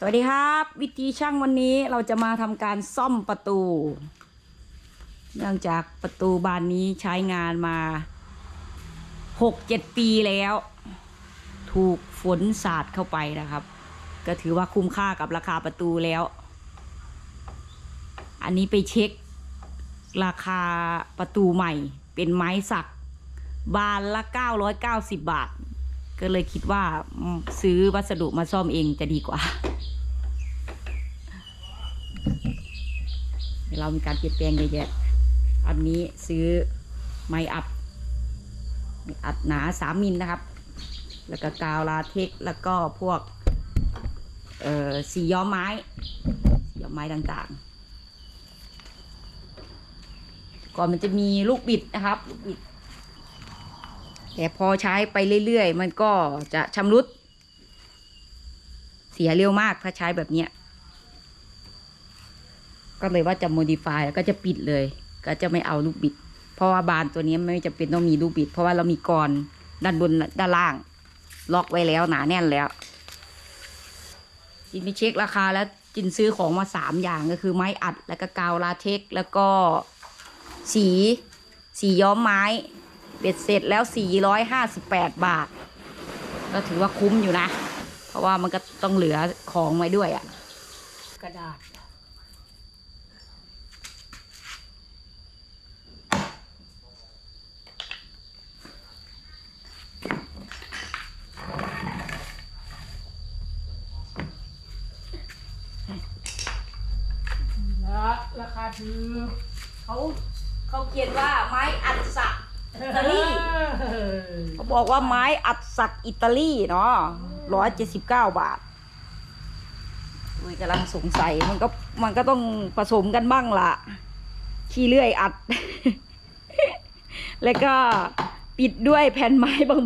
สวัสดีครับ วิธีช่างวันนี้เราจะมาทำการซ่อมประตู เนื่องจากประตูบานนี้ใช้งานมาหกเจ็ดปีแล้ว ถูกฝนสาดเข้าไปนะครับ ก็ถือว่าคุ้มค่ากับราคาประตูแล้ว อันนี้ไปเช็ค ราคาประตูใหม่ เป็นไม้สัก บานละ 990 บาทก็เลยคิดว่าซื้อวัสดุมาซ่อมเองจะดีกว่า เรามีการเปลี่ยนแปลงเยอะแยะอันนี้ซื้อไม้อัดอัดหนาสามมิลนะครับ แล้วก็กาวลาเทคแล้วก็พวกเอ่อสีย้อมไม้สีย้อมไม้ต่างๆ ก่อนมันจะมีลูกบิดนะครับลูกบิด แต่พอใช้ไปเรื่อยๆ มันก็จะชำรุด เสียเร็วมากถ้าใช้แบบเนี้ย ก็เลยว่าจะ modify แล้วก็จะปิดเลย ก็จะไม่เอาลูกบิด เพราะว่าบานตัวนี้ไม่จำเป็นต้องมีลูกบิด เพราะว่าเรามีกรด้านบนด้านล่าง ล็อกไว้แล้วหนาแน่นแล้ว จินไปเช็คราคาแล้วจินซื้อของมาสามอย่างก็คือไม้อัดแล้วก็กาวลาเทคแล้วก็สีสีย้อมไม้เบ็ดเสร็จแล้ว 458 บาท ก็ถือว่าคุ้มอยู่นะ เพราะว่ามันก็ต้องเหลือของไว้ด้วยอะ่ะกระดาษ แล้วราคาถือเขาเขาเขียนว่าไม้อัดสักอิตาลีเขาบอกว่าไม้อัดสักอิตาลีเนาะร้อยเจ็ดสิบเก้าบาทอุ้ยกำลังสงสัยมันก็มันก็ต้องผสมกันบ้างละขี้เลื่อยอัด แล้วก็ปิดด้วยแผ่นไม้บาง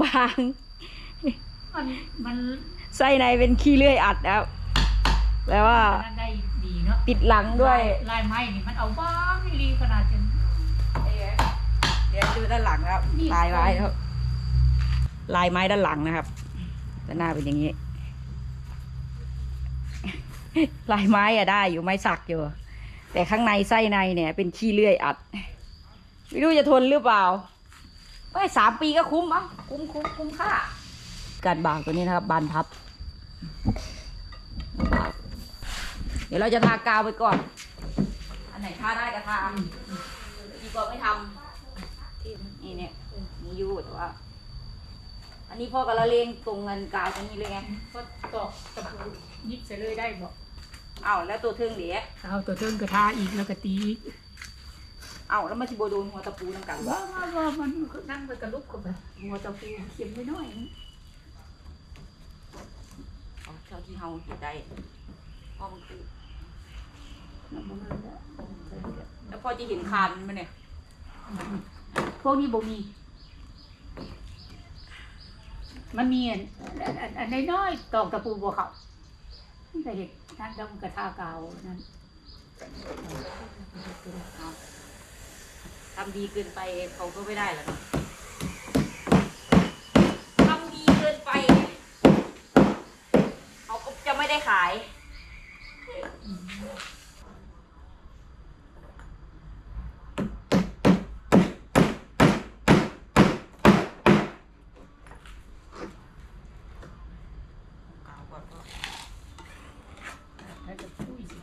มันมันๆไส้ในเป็นขี้เลื่อยอัดนะครับแล้วว่ามั นได้ดีเนาะปิดหลังด้วย ลายไม้นี่มันเอาบ้างไม่รีขนาดจนเดี๋ยวดูด้านหลังครับนี่ลายไม้ครับลายไม้ด้านหลังนะครับด้านหน้าเป็นอย่างนี้ ลายไม้อะได้อยู่ไม้สักอยู่ แต่ข้างในไส้ในเนี่ย เป็นขี้เลื่อยอัด ไม่รู้จะทนหรือเปล่าไอ้ยสามปีก็คุ้มอะคุ้มคุ้มคุ้มค่าการบางตัวนี้นะครับ บานพับเดี๋ยวเราจะทากาวไปก่อน อันไหนทาได้ก็ทาดีกว่าไม่ทำที่นี่เนี่ยมีอยู่แต่ว่า อันนี้พ่อกับละเลงตรงเงินกาวตรงนี้เลยไงก็ตอกตะปูยิบใส่เลยได้บอกเอ้าแล้วตัวเทิงเดี๋ยวเอาตัวเทิงกระทาอีกแล้วก็ตีอีกเอ้าแล้วมันสิโบโดนหัวตะปูน้ำกันวะว่าว่าว่ามันนั่งไปกระลุกกับแบบหัวตะปูเข็มไม่น้อยนะเอาเท่าที่เฮาเห็นได้พ่อมันคือ แล้วพ่อจะเห็นคานมันเนี่ย พวกนี้บ่มี มันมีอันอันอันอันน้อยๆตอกตะปูบัวเขาแต่เห็ดนั่นดำกระทากาวนั่นเอาทำดีเกินไปเขาก็ไม่ได้หรอกทำดีเกินไป เขาก็จะไม่ได้ขาย กาวก่อนพ่อ แล้วจะปุ้ยสิ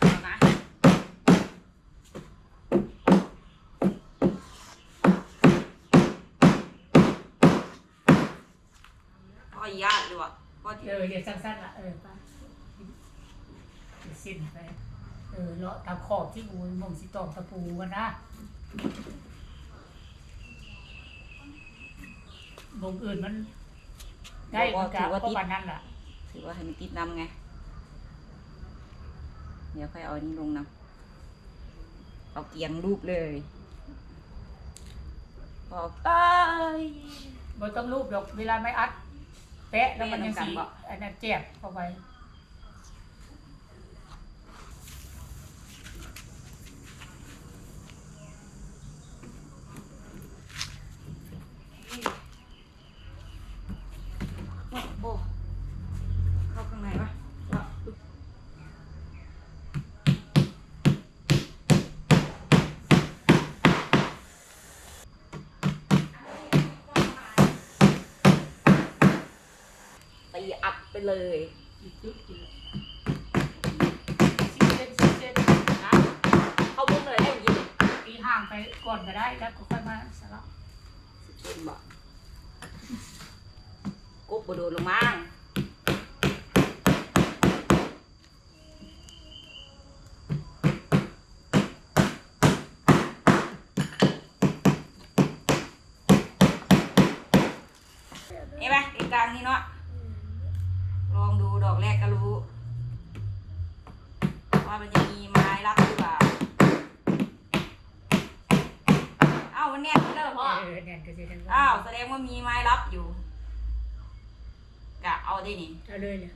เอานะพ่อยากดีว่ะพ่ อเออเดี๋ยวสั้นๆละเออไปเดี๋ยวสิ้นไปเออเลาะตามขอบที่งูมองสิตอกตะปูกันนะวงอื่นมัน ได้มันกับก็ปานนั้นล่ะ ถือว่าให้มันติดนำไง เดี๋ยวค่อยเอาอันนี้ลงนำเอาเกียงรูปเลยพอเอ้ยบ่ต้องรูปดอกเวลาไม่อัด แปะแล้วมันยังแปะสีนำกันบ่อันนั้นเจ็บเข้าไป เลยจุดเดียวสิบเซนสิบเซนนะเข้ามุ้งเลยได้ยินตีห่างไปก่อนก็ได้แล้วก็ค่อยมาสลับสิบเซนบอกกบบโดดลงมาเห็นไหมตรงกลางนี่เนาะล องดูดอกแรกก็รู้ว่ามันจะมีไม้รับหรือเปล่าเอ้ามันแน่นแล้วเหรอพ่อเออเนี่ยก็จะเห็นอ้าวแสดงว่ามีไม้รับอยู่กะเอาได้นี่เอาเลยเนี่ย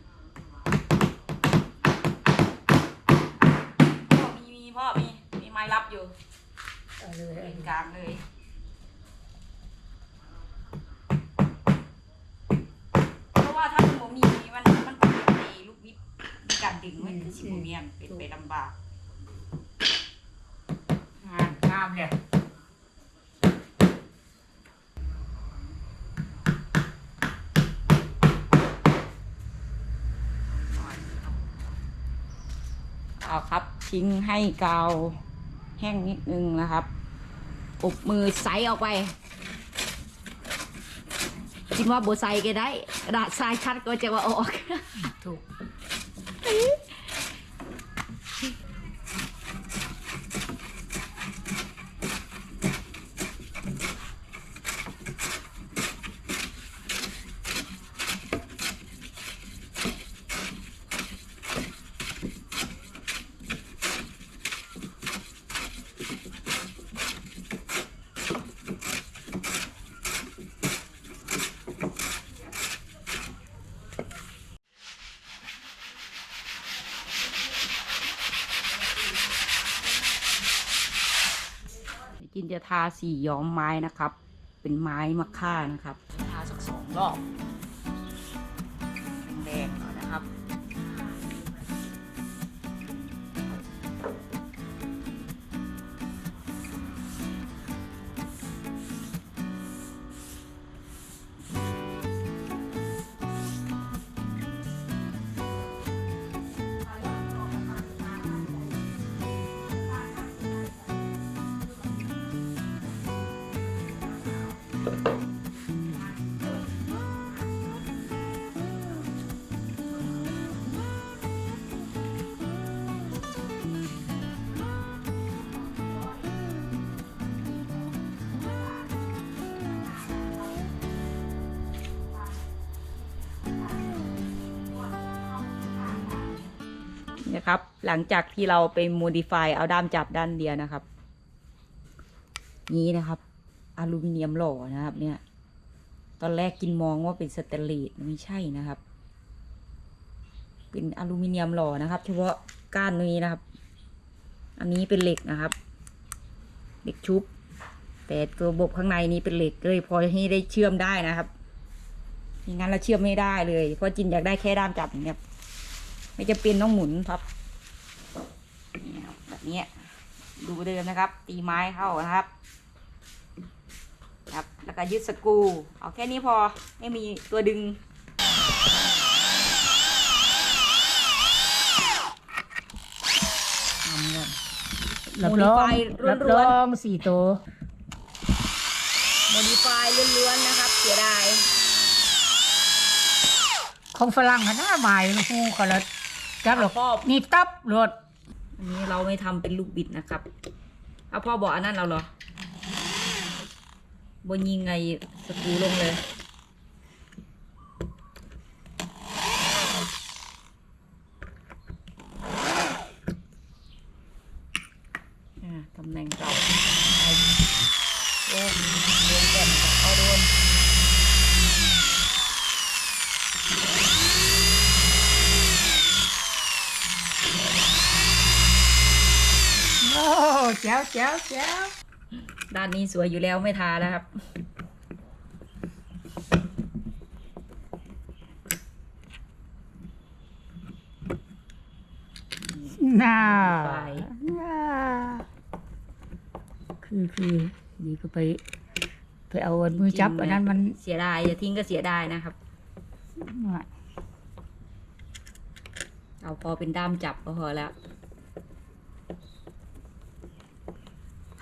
พ่อมีมีพ่อมีมีไม้รับอยู่เอาเลยเป็นกลางเลยเพราะว่าถ้ามันบ่มีมันมันเป็นไอ้ลูกวิบมี การดึงมันคือสิบเมียนเป็นไปลำบากงานงามเลยเอาครับทิ้งให้เกาแห้งนิดนึงนะครับอบมือใสออกไปคิดว่าโบใสก็ได้กระดาษทรายชัดก็จะว่าออกถูก Bye. กินจะทาสีย้อมไม้นะครับ เป็นไม้มะค่านะครับทาสักสองรอบ นะครับ หลังจากที่เราไป modify เอาด้ามจับด้านเดียวนะครับ นี้นะครับ อลูมิเนียมหล่อนะครับ เนี่ย ตอนแรกกินมองว่าเป็นสเตนเลสไม่ใช่นะครับ เป็นอลูมิเนียมหล่อนะครับ เฉพาะก้านนี้นะครับ อันนี้เป็นเหล็กนะครับเหล็กชุบ แต่ตัวบบข้างในนี้เป็นเหล็กเลยพอที่ได้เชื่อมได้นะครับไม่งั้นเราเชื่อมไม่ได้เลย เพราะจินอยากได้แค่ด้ามจับเงี้ย ไม่จะเป็นต้องหมุนครับนี่ครับแบบเนี้ยดูเดิมนะครับ ตีไม้เข้านะครับ ครับ แล้วก็ยึดสกรูเอาแค่นี้พอไม่มีตัวดึงทำก่อนรับรอง Modify ล้วนๆรับรองสี่ตัวโมดิฟายล้วนๆนะครับ เสียดายของฝรั่งหันหน้าหมายหูเขาละ จักหรอกครอบนี่ตับรถอันนี้เราไม่ทำเป็นลูกบิดนะครับเอาพ่อบอกอันนั้นเราเหรอบนยิงไงสกรูลงเลยอ่าตำแหน่งเก่าเอ แจ๋วแจ๋วแจ๋วด้านนี้สวยอยู่แล้วไม่ทาแล้วครับ น่าไปน่าคือคือนี่ก็ไป ไปเอามือจับอันนั้นมันเสียดายอย่าทิ้งก็เสียดายนะครับเอาพอเป็นด้ามจับก็พอแล้ว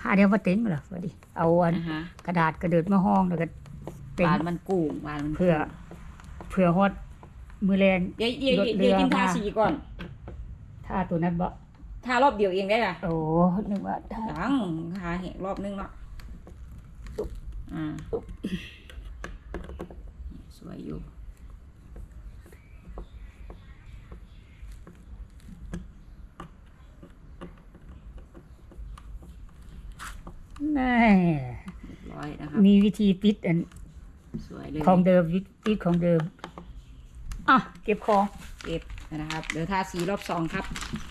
หา เดียวมาเต็งเหรอสวัสดีเอาอันนะฮะกระดาษกระเดิดมาห้องแล้วก็เต็งบานมันกุ้งบานมันเพื่อ เพื่อฮอดมือแรง เดี๋ยวเดี๋ยวรถเรือเดี๋ยวกินทามา สีก่อน ถ้าตัวนั้นบ่ทารอบเดียวเองได้ล่ะโอ้นึกว่าถ้าดังทาแหกรอบนึงเนาะอ่า สวยอยู่ น่เรียบร้อยนะครับมีวิธีปิดอันสวยเลยของเดิมวิปิดของเดิม อะ เก็บของ เก็บนะครับ เดี๋ยวทาสีรอบสองครับเสร็จเรียบ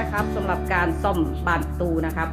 ร้อยครับสำหรับการซ่อมบานประตูนะครับ